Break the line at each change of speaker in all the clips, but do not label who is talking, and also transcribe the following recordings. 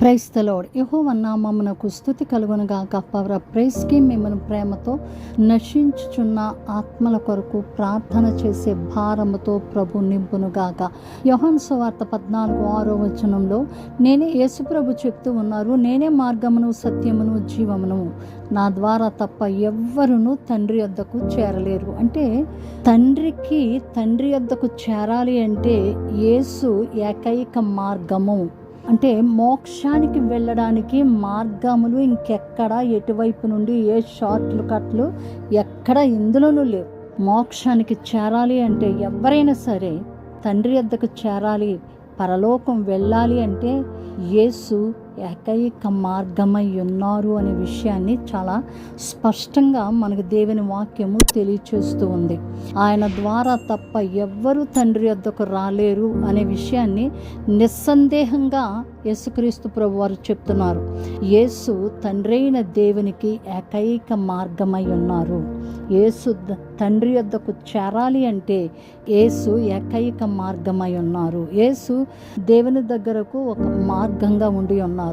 Price తలోడ్ యహో నామమునకు స్థుతి కలుగునుగాక పవర్ ప్రైస్కి మిమ్మల్ని ప్రేమతో నశించుచున్న ఆత్మల కొరకు ప్రార్థన చేసే భారముతో ప్రభు నింపునుగాక యోహన్ సువార్త పద్నాలుగు ఆరో వచనంలో నేనే యేసుప్రభు చెప్తూ ఉన్నారు. నేనే మార్గమును సత్యమును జీవమును. నా ద్వారా తప్ప ఎవ్వరును తండ్రి వద్దకు చేరలేరు. అంటే తండ్రికి తండ్రి వద్దకు చేరాలి అంటే యేసు ఏకైక మార్గము. అంటే మోక్షానికి వెళ్ళడానికి మార్గములు ఇంకెక్కడ? ఎటువైపు నుండి ఏ షార్ట్లు కట్లు? ఎక్కడ ఇందులోనూ లేవు. మోక్షానికి చేరాలి అంటే ఎవరైనా సరే తండ్రి వద్దకు చేరాలి. పరలోకం వెళ్ళాలి అంటే యేసు ఏకైక మార్గమై ఉన్నారు అనే విషయాన్ని చాలా స్పష్టంగా మనకు దేవుని వాక్యము తెలియచేస్తూ ఉంది. ఆయన ద్వారా తప్ప ఎవ్వరూ తండ్రి వద్దకు రాలేరు అనే విషయాన్ని నిస్సందేహంగా యేసుక్రీస్తు ప్రభు వారు చెప్తున్నారు. యేసు తండ్రైన దేవునికి ఏకైక మార్గమై ఉన్నారు. యేసు తండ్రి వద్దకు చేరాలి అంటే యేసు ఏకైక మార్గమై ఉన్నారు. యేసు దేవుని దగ్గరకు ఒక మార్గంగా ఉండి ఉన్నారు.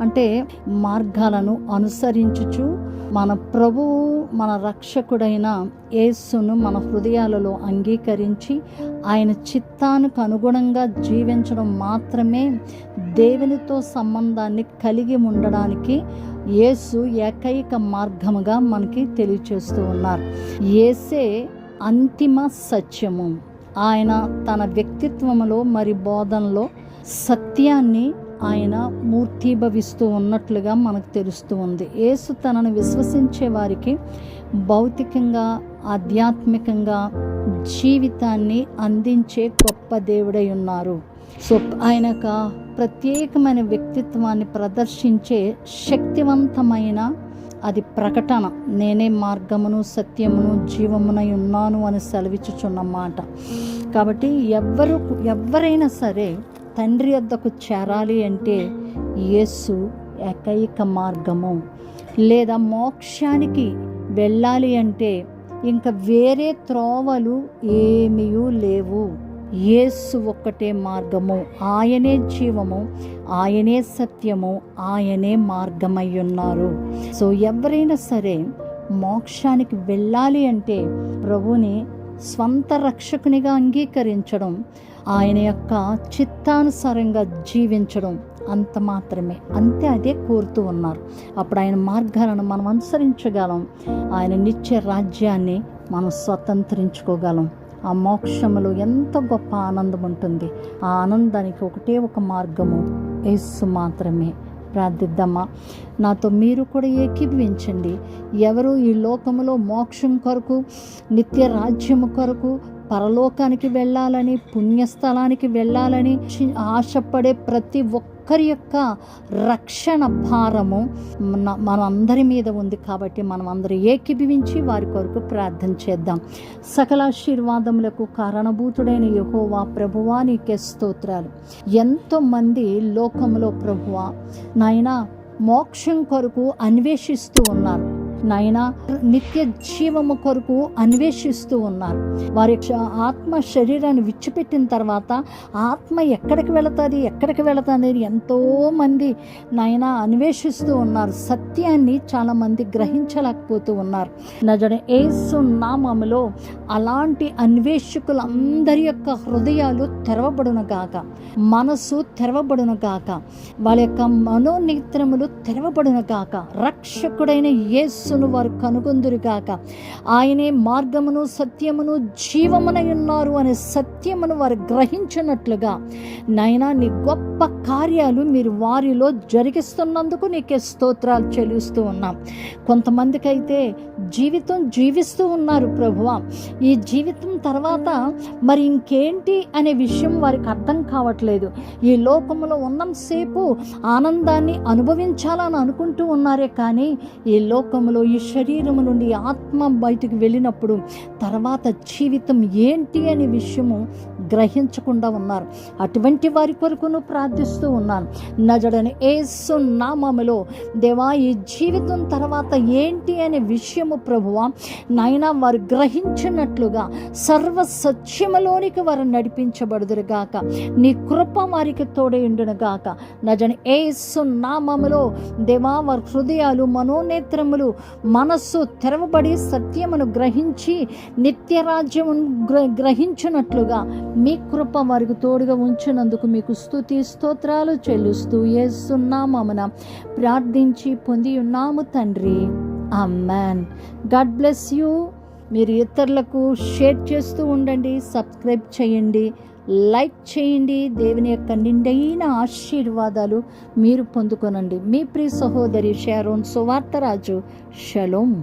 అంటే మార్గాలను అనుసరించుచు మన ప్రభువు మన రక్షకుడైన యేసును మన హృదయాలలో అంగీకరించి ఆయన చిత్తానికి అనుగుణంగా జీవించడం మాత్రమే దేవునితో సంబంధాన్ని కలిగి ఉండడానికి యేసు ఏకైక మార్గముగా మనకి తెలియచేస్తూ ఉన్నారు. యేసే అంతిమ సత్యము. ఆయన తన వ్యక్తిత్వంలో మరి బోధనలో సత్యాన్ని ఆయన మూర్తిభవిస్తూ ఉన్నట్లుగా మనకు తెలుస్తూ ఉంది. యేసు తనను విశ్వసించే వారికి భౌతికంగా ఆధ్యాత్మికంగా జీవితాన్ని అందించే గొప్ప దేవుడై ఉన్నారు. సో ఆయన యొక్క ప్రత్యేకమైన వ్యక్తిత్వాన్ని ప్రదర్శించే శక్తివంతమైన అది ప్రకటన. నేనే మార్గమును సత్యమును జీవమునై ఉన్నాను అని సెలవిచ్చుచున్నమాట కాబట్టి ఎవ్వరు ఎవరైనా సరే తండ్రి వద్దకు చేరాలి అంటే యేసు ఏకైక మార్గము. లేదా మోక్షానికి వెళ్ళాలి అంటే ఇంకా వేరే త్రోవలు ఏమీ లేవు. యేసు ఒక్కటే మార్గము. ఆయనే జీవము ఆయనే సత్యము ఆయనే మార్గమై ఉన్నారు. సో ఎవరైనా సరే మోక్షానికి వెళ్ళాలి అంటే ప్రభుని స్వంత రక్షకునిగా అంగీకరించడం ఆయన యొక్క చిత్తానుసారంగా జీవించడం అంత మాత్రమే. అంతే అదే కోరుతూ ఉన్నారు. అప్పుడు ఆయన మార్గాలను మనం అనుసరించగలం. ఆయన నిత్య రాజ్యాన్ని మనం స్వతంత్రించుకోగలం. ఆ మోక్షములో ఎంత గొప్ప ఆనందం ఉంటుంది. ఆ ఆనందానికి ఒకటే ఒక మార్గము యేసు మాత్రమే. ప్రార్థిద్దామా? నాతో మీరు కూడా ఏకీభవించండి. ఎవరు ఈ లోకములో మోక్షం కొరకు నిత్య రాజ్యము కొరకు పరలోకానికి వెళ్ళాలని పుణ్యస్థలానికి వెళ్ళాలని చి- ఆశపడే ప్రతి ఒక్కరి యొక్క రక్షణ భారము మన మనందరి మీద ఉంది కాబట్టి మనం అందరూ ఏకీభవించి వారి కొరకు ప్రార్థన చేద్దాం. సకలాశీర్వాదములకు కారణభూతుడైన యహోవా ప్రభువా నీకే స్తోత్రాలు. ఎంతోమంది లోకంలో ప్రభువా నాయనా మోక్షం కొరకు అన్వేషిస్తూ ఉన్నారు. నాయన నిత్య జీవము కొరకు అన్వేషిస్తూ ఉన్నారు. వారి ఆత్మ శరీరాన్ని విచ్చిపెట్టిన తర్వాత ఆత్మ ఎక్కడికి వెళుతుంది ఎక్కడికి వెళుతుంది అనేది ఎంతో మంది నాయన అన్వేషిస్తూ ఉన్నారు. సత్యాన్ని చాలా మంది గ్రహించలేకపోతూ ఉన్నారు. నజన ఏసు నామములో అలాంటి అన్వేషకులందరి యొక్క హృదయాలు తెరవబడును గాక. మనసు తెరవబడును గాక. వాళ్ళ యొక్క మనోనేత్రములు తెరవబడును గాక. రక్షకుడైన యేసు యేసును వారు కనుగొందురు గాక. ఆయనే మార్గమును సత్యమును జీవమునై ఉన్నారు అనే సత్యమును వారు గ్రహించినట్లుగా. నైనా నీ గొప్ప కార్యాలు మీరు వారిలో జరిగిస్తున్నందుకు నీకే స్తోత్రాలు చెల్లిస్తూ ఉన్నాం. కొంతమందికైతే జీవితం జీవిస్తూ ఉన్నారు ప్రభువ. ఈ జీవితం తర్వాత మరి ఇంకేంటి అనే విషయం వారికి అర్థం కావట్లేదు. ఈ లోకంలో ఉన్నంతసేపు ఆనందాన్ని అనుభవించాలని అనుకుంటూ ఉన్నారే కానీ ఈ లోకంలో సమయంలో ఈ శరీరము నుండి ఆత్మ బయటికి వెళ్ళినప్పుడు తర్వాత జీవితం ఏంటి అనే విషయము గ్రహించకుండా ఉన్నారు. అటువంటి వారి కొరకును ప్రార్థిస్తూ ఉన్నాను. నజడని ఏసు నామములో దేవా ఈ జీవితం తర్వాత ఏంటి అనే విషయము ప్రభువ నాయన వారు గ్రహించినట్లుగా సర్వ సత్యములోనికి వారు నడిపించబడుదురుగాక. నీ కృప వారికి తోడైండును గాక నజని ఏసు నామములో దేవా వారి హృదయాలు మనోనేత్రములు మనస్సు తెరవబడి సత్యమును గ్రహించి నిత్యరాజ్యమును గ్ర గ్రహించినట్లుగా మీ కృప వారికి తోడుగా ఉంచినందుకు మీకు స్థుతి స్తోత్రాలు చెల్లిస్తూ ఏస్తున్నామన ప్రార్థించి పొంది ఉన్నాము తండ్రి. అమ్మాన్ గాడ్ బ్లెస్ యూ మీరు ఇతరులకు షేర్ చేస్తూ ఉండండి సబ్స్క్రైబ్ చేయండి. లైక్ చేయండి. దేవుని యొక్క నిండైన ఆశీర్వాదాలు మీరు పొందుకొనండి. మీ ప్రియ సహోదరి షారోన్ సువార్తరాజు. షలోమ్